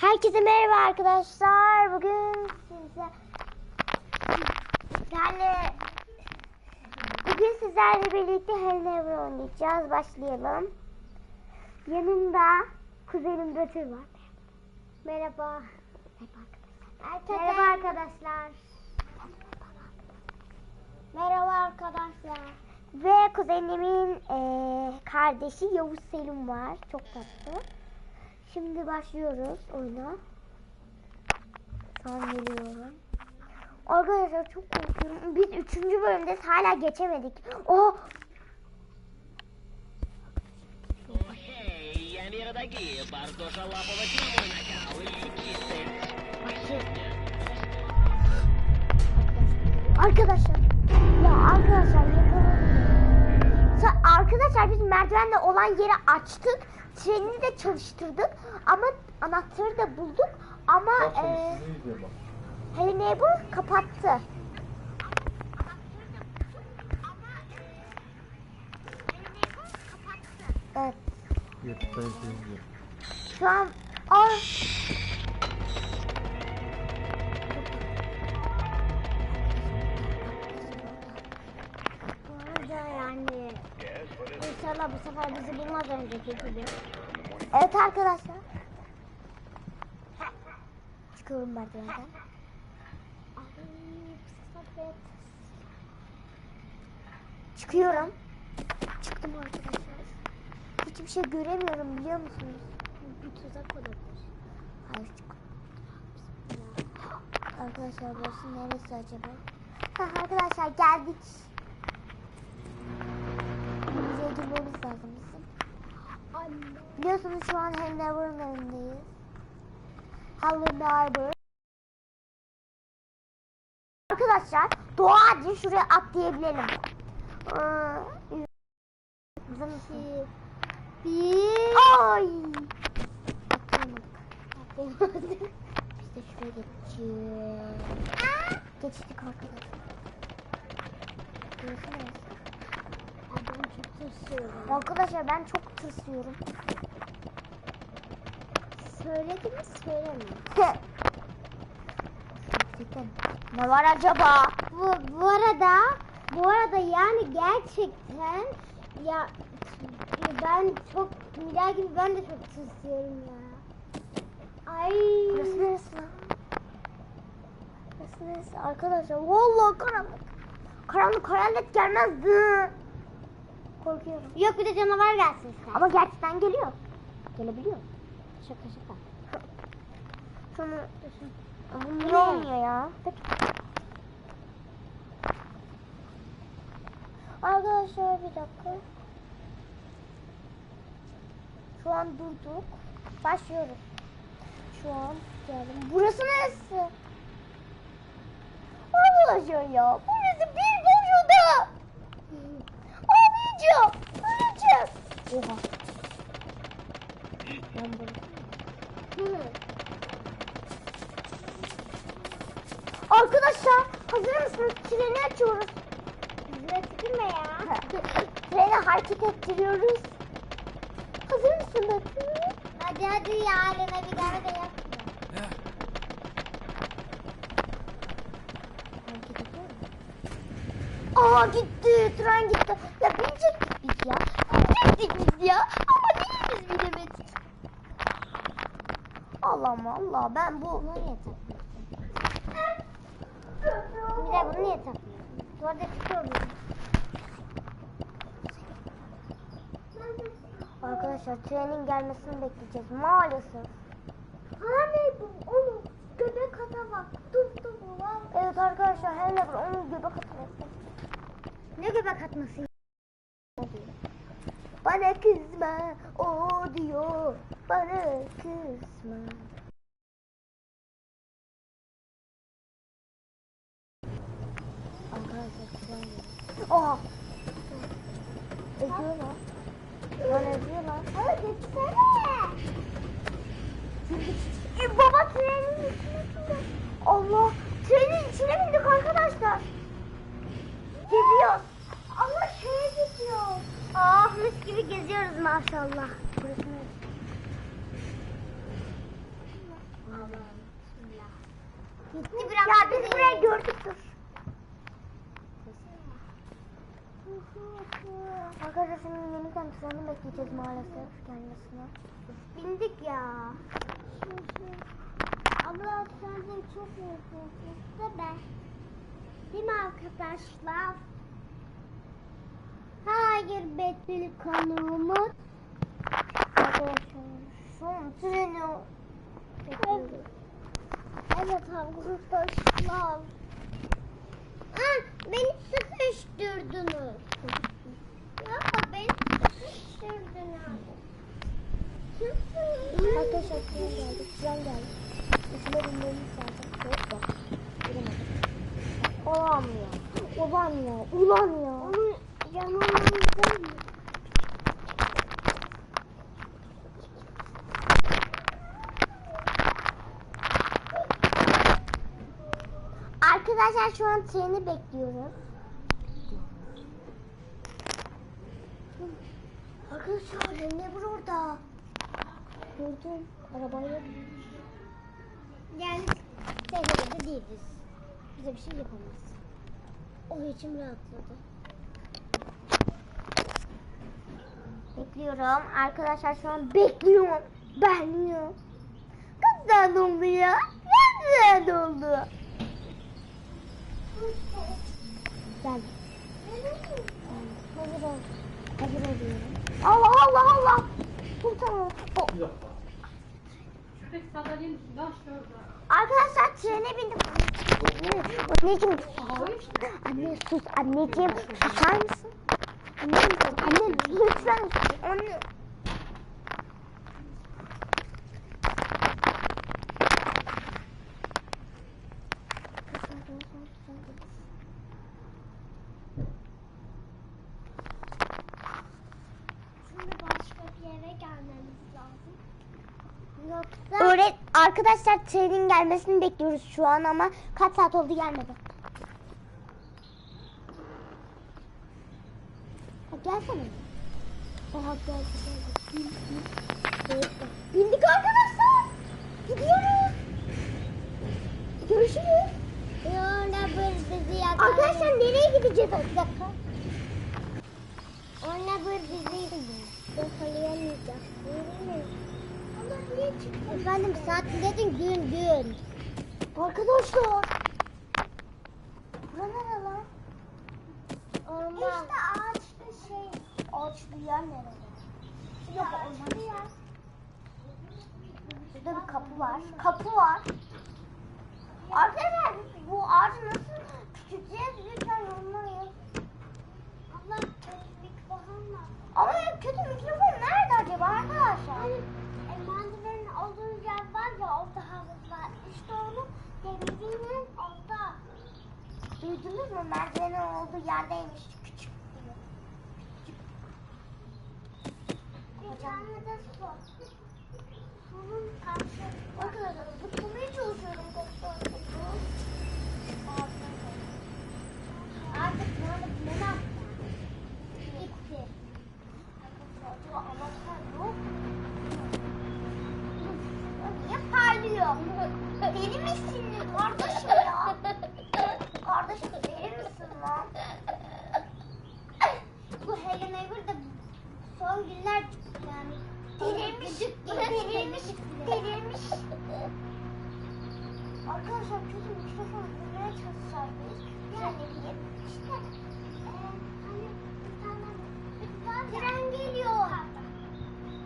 Herkese merhaba arkadaşlar. Bugün size sizlerle bugün sizlerle birlikte Hello Neighbor oynayacağız. Başlayalım. Yanımda kuzenim Betül var. Merhaba. Merhaba arkadaşlar. Merhaba arkadaşlar. Ve kuzenimin eee, kardeşi Yavuz Selim var. Çok tatlı. Şimdi başlıyoruz oyuna. Tam geliyorum. Arkadaşlar çok korkuyorum. Biz üçüncü bölümde hala geçemedik. Oh! Arkadaşlar. Ya arkadaşlar. Merdivende olan yeri açtık. Treni de çalıştırdık. Ama anahtarı da bulduk. Ama e, bak. Hello Neighbor kapattı. Evet. Şu an Ay. İnşallah bu sefer bizi bulmaz önceki gibi. Evet arkadaşlar. Çıkıyorum merdivenden. Çıkıyorum. Çıktım arkadaşlar. Hiçbir şey göremiyorum biliyor musunuz? bir tuzak olabilir. Hayır çık. Arkadaşlar burası neresi acaba? Ha, arkadaşlar geldik. Biliyorsunuz şu an Neighbor'ın önündeyiz. Neighbor. Arkadaşlar doğa ağacı şuraya atlayabilirim. Mısın? Bir. Ay! Atlayamadık. Biz de şuraya geçeceğiz. Geçtik arkadaşlar. Burası neresi? Ay, ben çok tırsıyorum. Arkadaşlar ben çok tırsıyorum. Söyledi mi. Gerçekten. Ne var acaba? Bu, bu arada bu arada yani gerçekten ya ben çok Mila gibi ben de çok tırsıyorum ya. Ay. Burası neresi lan? Burası neresi? Arkadaşlar vallahi karanlık. Karanlık hayalet gelmezdi. Korkuyorum. Yok bir de canavar gelsin sen. Ama gerçekten geliyor. Gelebiliyor. şaka şaka. Bu Ne? ne olmuyor ya? Arkadaşlar bir dakika. Şu an durduk. Başlıyoruz. Şu an geldim. Burası neresi? Arkadaşlar ya burası bir boşuda. Anneciğim. Anneciğim. Oha. Ben. Hı. Arkadaşlar hazır mısınız? Treni açıyoruz. Yüzüne tükürme ya. Treni hareket ettiriyoruz. Hazır mısın Betül? hadi hadi yarına bir daha da mu? Aa gitti. Tren gitti. Ya binecektik biz ya. Binecektik biz ya. Ama niye biz binemedik? Allah'ım Allah ben bu... Bunu niye takmıyorsun? Bir de bunu niye takmıyorsun? Duvarda musun? Arkadaşlar trenin gelmesini bekleyeceğiz maalesef. Hani bu onu göbek ata bak. Dur dur. Evet arkadaşlar her ne var onun göbek atması. Ne göbek atması? Bana kızma o diyor bana kızma. Oha. Ediyor lan. Lan ediyor lan. Hadi gitsene. E, baba trenin içine. Allah. Trenin içine bindik arkadaşlar. Gidiyoruz. Ah mis gibi geziyoruz maşallah. Burası? Gitti bir Ya biz burayı gördük dur. Arkadaşlar şimdi yeniden treni bekleyeceğiz maalesef gelmesine. Bindik ya. Abla sence çok yorgunsun ben. Değil mi arkadaşlar? Hayır Betül konuğumuz. Evet arkadaşlar. Ah, beni sıkıştırdınız. Ya beni sıkıştırdınız. Arkadaşlar tren geldi. Tren geldi. İçine binmemiz lazım. Yok bak. Giremedim. Ulan ya. Ulan ya. Ulan ya. Arkadaşlar şu an treni bekliyoruz. Arkadaşlar ne var orada? Gördüm. Arabayı. Yani tehlikede değiliz. Bize bir şey yapamaz. O içim rahatladı. Bekliyorum. Arkadaşlar şu an bekliyorum. Bekliyorum. Kaç saat oldu ya? Kaç saat oldu? Gel. Hazır ol. Hazır oluyorum. Allah Allah Allah. Sultan. O- Şuradaki sandalyenin üstünde aç orada. Arkadaşlar trene bindim. Anneciğim. Anne sus. Anneciğim susar mısın? Anneciğim. Anne lütfen. Anne. Öyle arkadaşlar trenin gelmesini bekliyoruz şu an ama kaç saat oldu gelmedi. Ha, gelsene. Aha geldi. geldi. Bin, bin. Evet, Bindik arkadaşlar. Gidiyoruz. Görüşürüz. Yolda bir bizi yakalayın. Arkadaşlar nereye gideceğiz? Bir dakika. Ona bir bizi yakalayamayacak. Değil mi? Ama niye çıktı? Efendim saat dedin gün gün. Arkadaşlar. Bura nere lan? Orman. İşte ağaçlı şey. Ağaçlı yer nerede? Yok yer. Burada bir kapı var. Kapı var. Arkadaşlar bu ağacı nasıl küçülteceğiz? Lütfen yorumlara yazın. Allah mikrofon var. Ama kötü mikrofon nerede acaba arkadaşlar? Hani e, merdivenin olduğu yer var ya orada havuz var. İşte onu denizinin orada. Duydunuz mu? Merdivenin olduğu yerdeymiş. Küçük diyor. Tane de su. Sunun karşı. Arkadaşlar zıplamaya çalışıyorum. Korktum. Artık ne yapacağım? Gitti. Anahtar yok. Niye parlıyor? Deli misin kardeşim ya? Kardeşim deli misin lan? Bu Helen Ever de son günler Delirmiş, delirmiş, delirmiş. Arkadaşlar kötü mikrofon bulmaya çalışacağız. Yani bir İşte e, hani bir tane bir tane tren geliyor.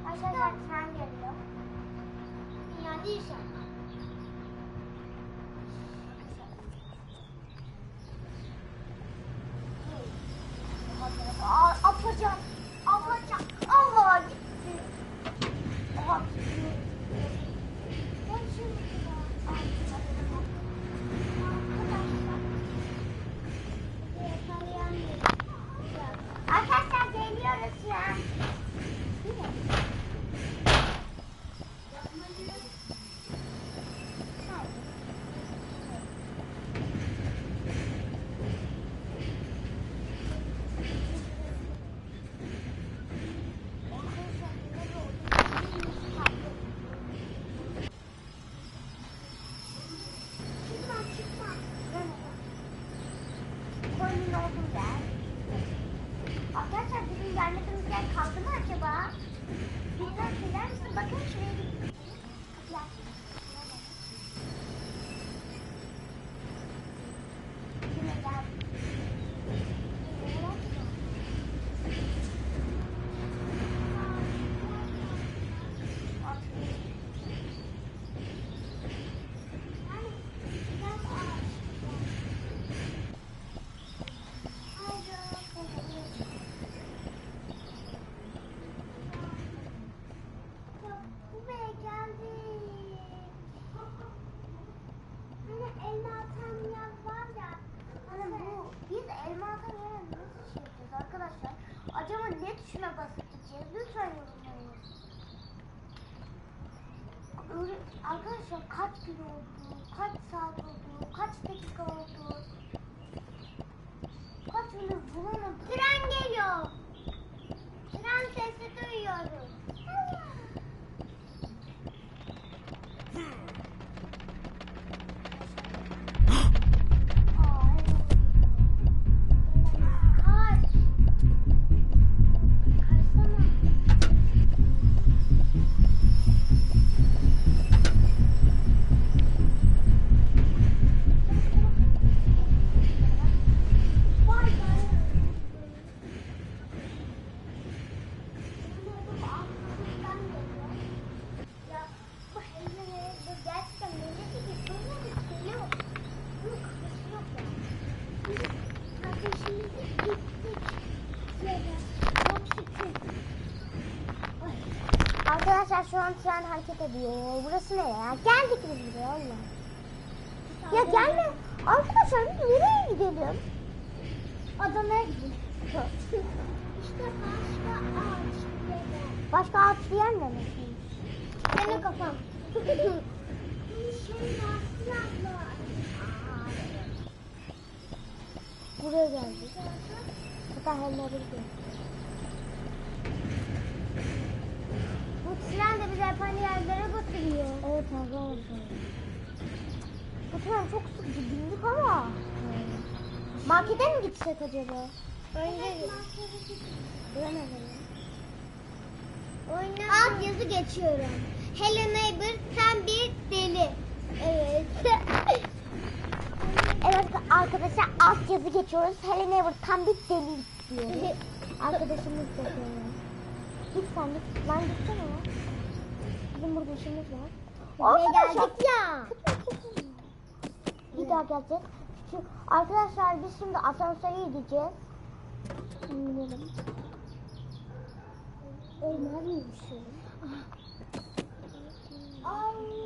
Arkadaşlar tren geliyor. yani inşallah. Aa, Atacağım. Atacağım. Allah gitti. Aha gitti. Ben şimdi Arkadaşlar geliyoruz ya. Arkadaşlar kaç tren hareket ediyor. Burası ne ya? Geldik biz buraya Allah. Ya gelme. Arkadaşlar biz nereye gidelim? Adana'ya gidiyoruz. işte başka ağaç yere. Başka ağaç bir yer mi? Senin kafan. Şey Buraya geldik. Hatta helleri gidiyor. Tren de bizi aynı yerlere götürüyor. Evet arkadaşlar. Bu tren çok sıkıcı bindik ama. Markete mi gitsek acaba? Önce Bilemedim. alt yazı geçiyorum. Hello neighbor sen bir deli. Evet. Evet arkadaşlar alt yazı geçiyoruz. Helen Ever tam bir deli diyor. Arkadaşımız da diyor. Git sen git. Lan gitsene ya. Bizim burada işimiz var. Arkadaşlar- geldik ya. Bir daha geleceğiz. Şu, arkadaşlar biz şimdi asansöre gideceğiz. Binelim. Olmaz mı bir şey?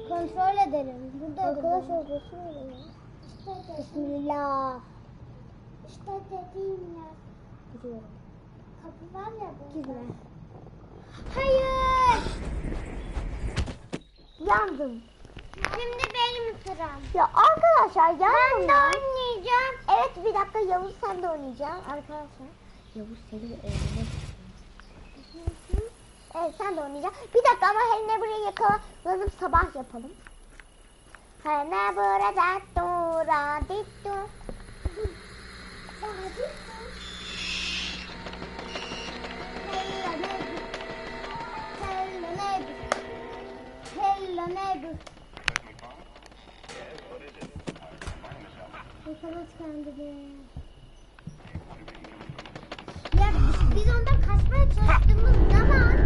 Kontrol edelim. Burada Arkadaşlar burası ya? Bismillah. İşte dediğim yer. Gidiyorum. Kapı var ya burada. Gitme. Hayır. Yandım. Şimdi benim sıram. Ya arkadaşlar yandım Ben de ya. oynayacağım. Evet bir dakika Yavuz sen de oynayacaksın arkadaşlar. Yavuz seni öğrenmek Evet sen de oynayacaksın. Bir dakika ama Helene buraya yakalanıp sabah yapalım. Helene burada dura dittu. Hello neighbor. Yakalat kendini. Ya biz, biz ondan kaçmaya çalıştığımız zaman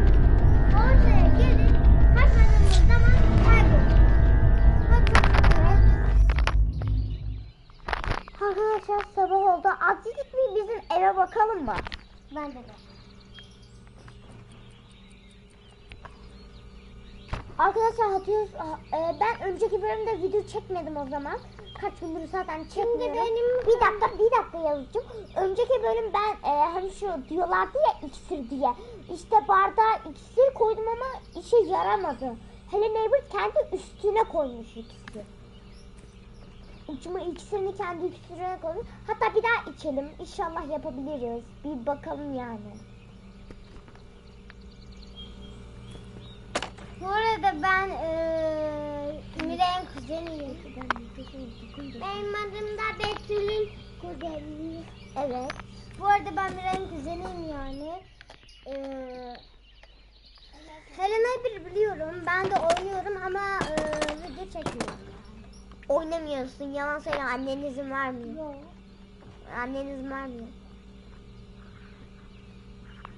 ortaya gelip kaçmadığımız zaman. Bakın. Arkadaşlar sabah oldu. Azıcık bir bizim eve bakalım mı? Ben de Arkadaşlar hatırlıyorsunuz e, ben önceki bölümde video çekmedim o zaman. Kaç gündür zaten çekmiyorum. benim- Bir dakika bir dakika Yavuzcuğum. Önceki bölüm ben e, hani şu diyorlardı ya iksir diye. İşte bardağa iksir koydum ama işe yaramadı. Hele Neighbor kendi üstüne koymuş iksir. İçime iksirini kendi üstüne koymuş. Hatta bir daha içelim. İnşallah yapabiliriz. Bir bakalım yani. Bu arada ben eee Miray'ın kuzeniyim. Benim adım da Betül'ün kuzeniyim. Evet. Bu arada ben Miray'ın kuzeniyim yani. Eee Helena'yı bir biliyorum. Ben de oynuyorum ama eee video çekmiyorum. Oynamıyorsun. Yalan söyle. Annen izin vermiyor. Yok. Annen izin vermiyor.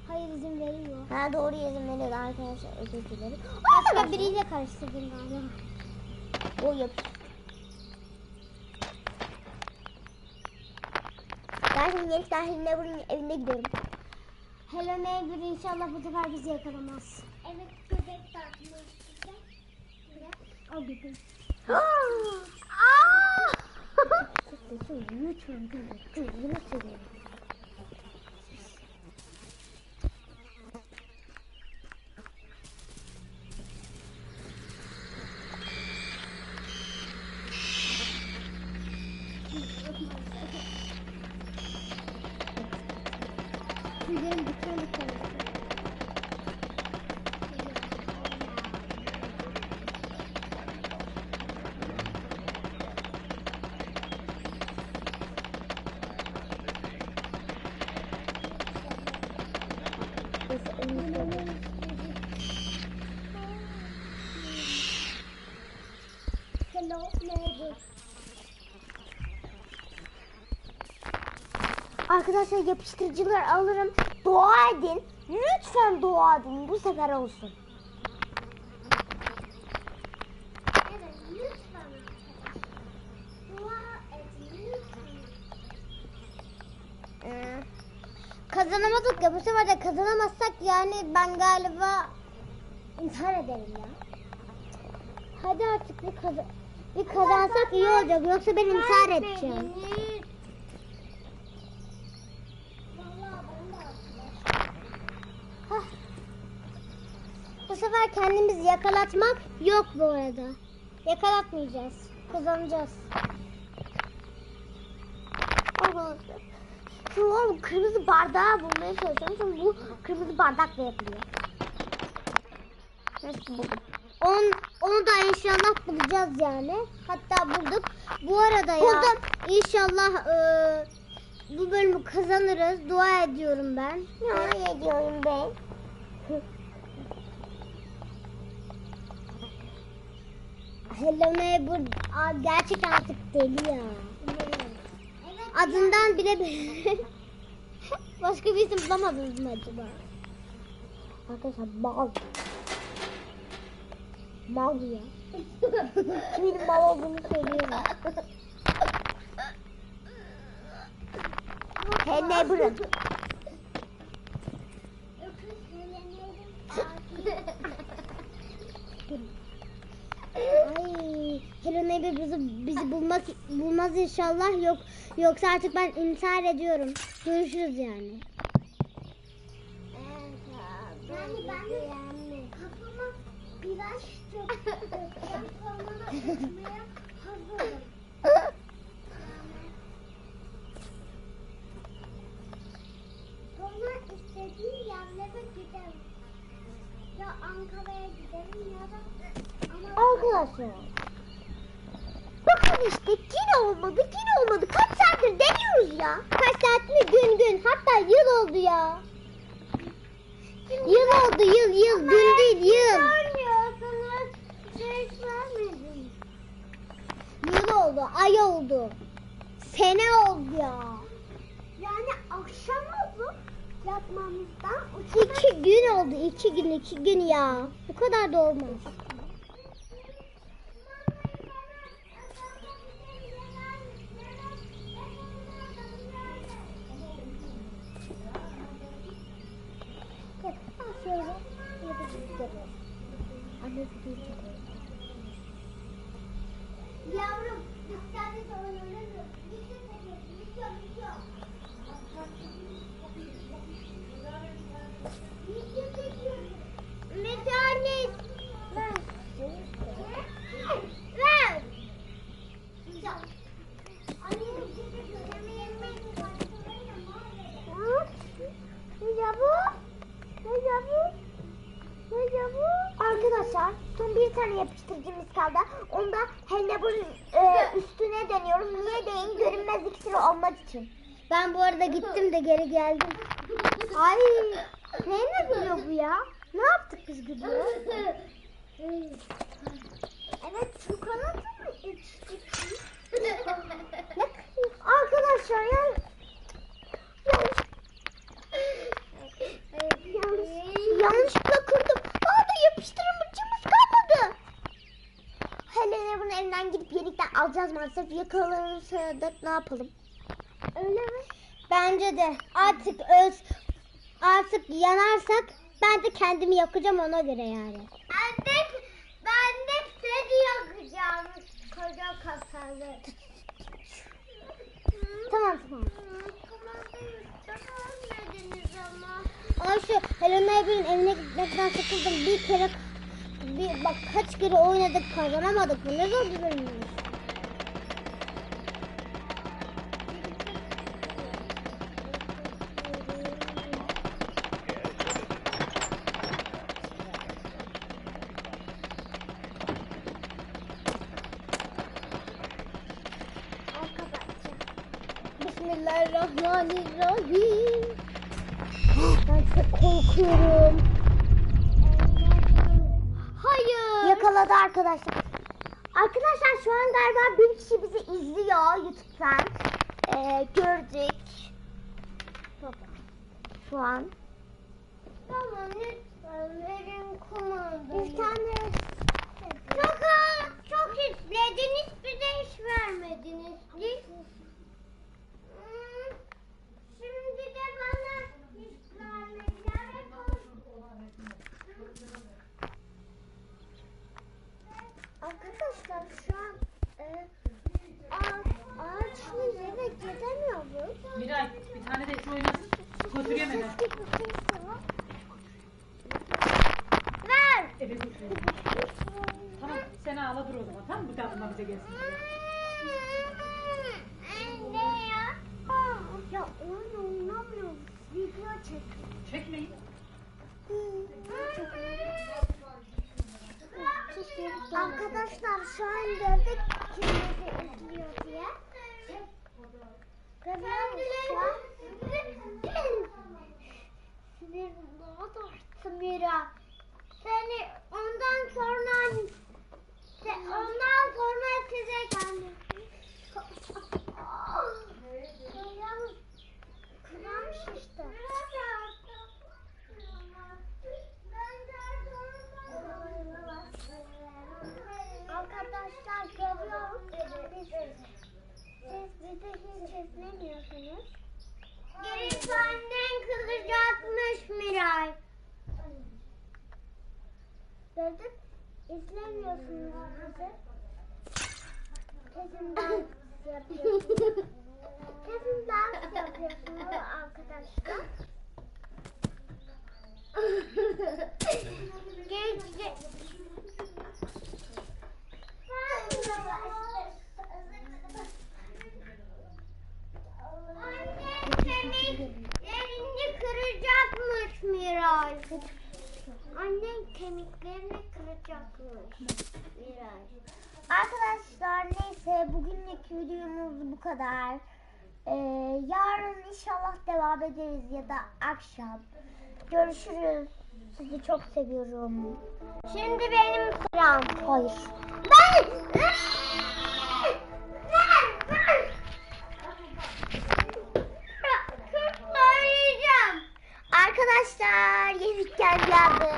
Hayır izin veriyor. Ha doğru izin veriyor arkadaşlar. Özür dilerim. Başka Arkadaşlar, biriyle karıştırdım galiba. O yap. Ben şimdi Yelif Dahil Never'ın evine gidiyorum. Hello Neighbor inşallah bu sefer bizi yakalamaz. Evet göbek takımı Al göbek. Hello Arkadaşlar yapıştırıcılar alırım. Dua edin. Lütfen dua edin. Bu sefer olsun. Lütfen. Dua et lütfen. Kazanamadık ya. Bu sefer de kazanamazsak yani ben galiba intihar ederim ya. Hadi artık bir, kazan bir kazansak iyi olacak. Yoksa ben intihar edeceğim. Vallahi ben de arkadaşlar. Hah. Bu sefer kendimizi yakalatmak yok bu arada. Yakalatmayacağız. Kazanacağız. Arkadaşlar. Şu kırmızı bardağı bulmaya çalışıyorum. Çünkü bu kırmızı bardakla yapılıyor. Neyse buldum. On, onu da inşallah bulacağız yani. Hatta bulduk. Bu arada ya Buldum. inşallah eee, bu bölümü kazanırız. Dua ediyorum ben. Dua ediyorum ben. Hello Neighbor Aa, gerçekten artık deli ya. Adından bile başka bir isim bulamadınız mı acaba? Arkadaşlar mal. Mal ya. Kimin mal olduğunu söylüyorum. Hey Neighbor'ın. Neighbor bizi, bizi bulmak bulmaz inşallah. Yok yoksa artık ben intihar ediyorum. Görüşürüz yani. Yani ben de kafama biraz da uçmaya hazırım. Sonra istediğim yerlere giderim. Ya Ankara'ya giderim ya da Arkadaşlar. Bakın işte yine olmadı, yine olmadı. Kaç saattir deniyoruz ya. Kaç saat mi? Gün gün. Hatta yıl oldu ya. Yıl oldu, yıl yıl. Gün değil, yıl. Görmüyorsunuz. Vermedim. Yıl oldu, ay oldu. Sene oldu ya. Yani akşam oldu yatmamızdan İki gün oldu, iki gün, iki gün ya. Bu kadar da olmaz. Ya? Ne yaptık biz gidiyor? Evet çikolata mı içtik? Arkadaşlar ya yanlış, yanlışlıkla kırdım. Aa da yapıştırıcımız kalmadı. Helena bunun elinden gidip yeniden alacağız maalesef. Yakalanırsa da ne yapalım? Öyle mi? Bence de artık öz artık yanarsak ben de kendimi yakacağım ona göre yani. Ben de, ben de seni yakacağım. Koca kafalı. Tamam tamam. Ay şu Helena Ebru'nun evine gitmekten sıkıldım. Bir kere bir bak kaç kere oynadık kazanamadık mı? Ne zor bir bölümmüş. Bismillahirrahmanirrahim. Ben çok korkuyorum. Hayır. Yakaladı arkadaşlar. Arkadaşlar şu an galiba bir kişi bizi izliyor YouTube'dan. Ee, gördük. Şu an. Tamam lütfen verin kumandayı. Bir tane Çok az, çok izlediniz bize hiç vermediniz. Biz- Hmm, Şimdi de bana hiç vermediler. Arkadaşlar şu an e, ağaç, ağaçlı yere gidemiyoruz. Miray bir tane de şu oynasın. Götürüyorum hemen. Ver. Eve götürüyorum. Tamam sen ağla dur o zaman tamam mı? Bir daha bunlar bize gelsin. Anne ya. Aa, ya oyun oynamıyorum. Video çek. Çekmeyin. Arkadaşlar şu an gördük kim bizi izliyor diye. Görüyor musun? Sinirim daha da arttı Mira. Seni ondan sonra se- ondan sonra size geldim. Kırılmış işte. Arkadaşlar görüyorum. Biz, siz bizi hiç izlemiyorsunuz. Gerisi annen kızacakmış Miray. Gördük. İzlemiyorsunuz bizi. Kesin dans yapıyorsunuz. Kesin dans yapıyorsunuz arkadaşlar. Gece. Anne seni elini kıracakmış Miray. Annen kemiklerini kıracakmış Miray. Arkadaşlar neyse bugünlük videomuz bu kadar. Ee, yarın inşallah devam ederiz ya da akşam. Görüşürüz. Sizi çok seviyorum. Şimdi benim sıram. Hayır. Ben! Arkadaşlar yemişken geldi.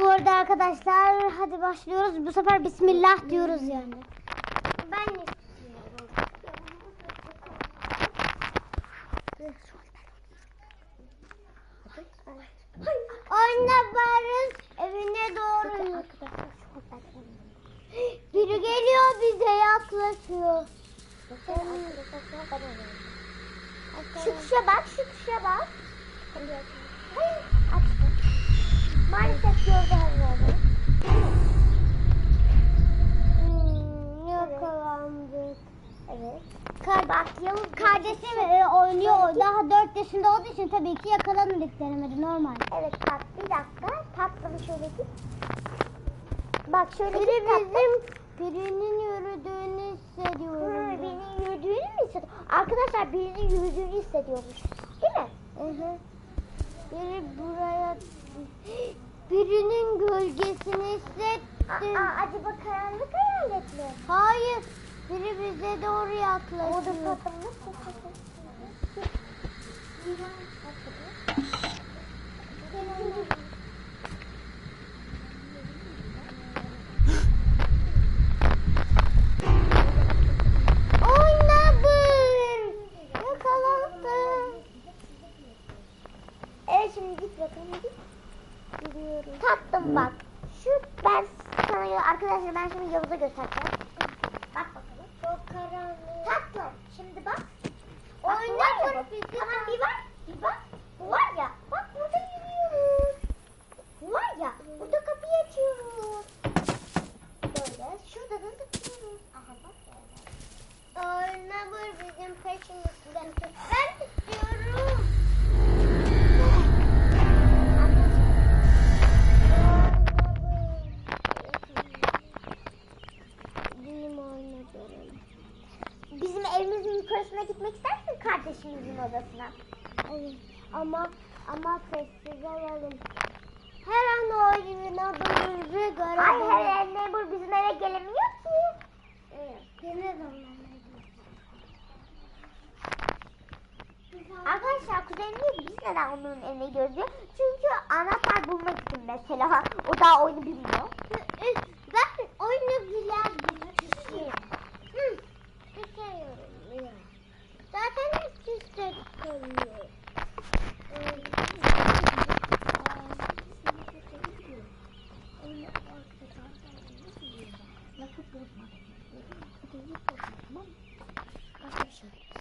Bu arada arkadaşlar hadi başlıyoruz. Bu sefer Bismillah diyoruz yani. Ben. Anne barız evine doğru. Biri geliyor bize yaklaşıyor. Şu tuşa bak, şu tuşa bak. Açtım. Maalesef gördü herhalde. Hmm, yakalandık. Evet. Kar bak Yavuz kardeşim e, oynuyor. Daha 4 yaşında olduğu için tabii ki yakalanmadık denemedi normal. Evet bak bir dakika. Tatlım şöyle git. Bak şöyle Biri git tatlım. bizim birinin yürüdüğünü hissediyorum. birinin yürüdüğünü mü hissediyor? Arkadaşlar birinin yürüdüğünü hissediyormuş. Değil mi? Hı hı. Biri buraya birinin gölgesini hissettim. Aa, acaba karanlık hayalet mi? Hayır. Biri bize doğru Orada yaklaşıyor. tatlım nasıl? Oynadım. Yakalandım. Evet şimdi git bakalım git. Gidiyorum. Tatlım bak. Şu ben sana arkadaşlar ben şimdi Yavuz'a göstereceğim. Bak bakalım. Çok karanlık. Tatlım şimdi bak. Oyna Bak, bu var ya bak bu. bizi Tamam de- bir bak. Bir bak. Bu var ya. Bak burada yürüyoruz. Bu var ya. Burada kapıyı açıyoruz. Böyle. Şurada da tıklıyoruz. Aha bak. Oyna bu bizim peşimizden. Ben istiyorum. Benim oynadım. Bizim evimizin yukarısına gitmek ister misin kardeşimizin odasına? odasına. Ay, ama ama sessiz olalım. Her an o evin adamımızı görelim. Ay her neighbor bizim eve gelemiyor ki. Evet, Gene de onlarla Arkadaşlar kuzenim diyor ki evine gidiyoruz diyor. Çünkü anahtar bulmak için mesela. O daha oyunu bilmiyor. Ben oyunu bilen bir ya. Zaten süsle koyuyor.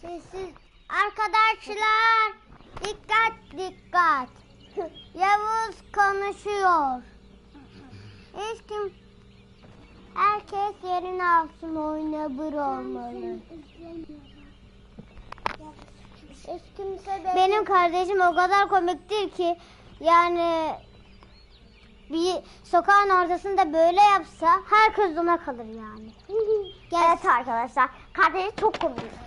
Sessiz. Arkadaşlar dikkat. Yavuz konuşuyor. Hiç kim herkes yerini alsın oynayabilir olmalı. Hiç kimse Benim kardeşim o kadar komiktir ki yani bir sokağın ortasında böyle yapsa herkes ona kalır yani. Evet arkadaşlar. Kardeşi çok komik.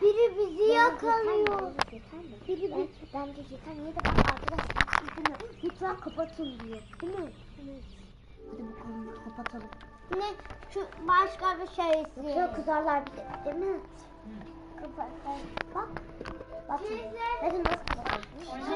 Biri bizi yakalıyor. Biri bir, bence yeter niye de bak arkadaşlar sizin lütfen kapatın diyor. Değil mi? Hadi bakalım kapatalım. Ne şu başka bir şey Yoksa kızarlar bize değil mi? Kapat. Bak. Bak. Hadi nasıl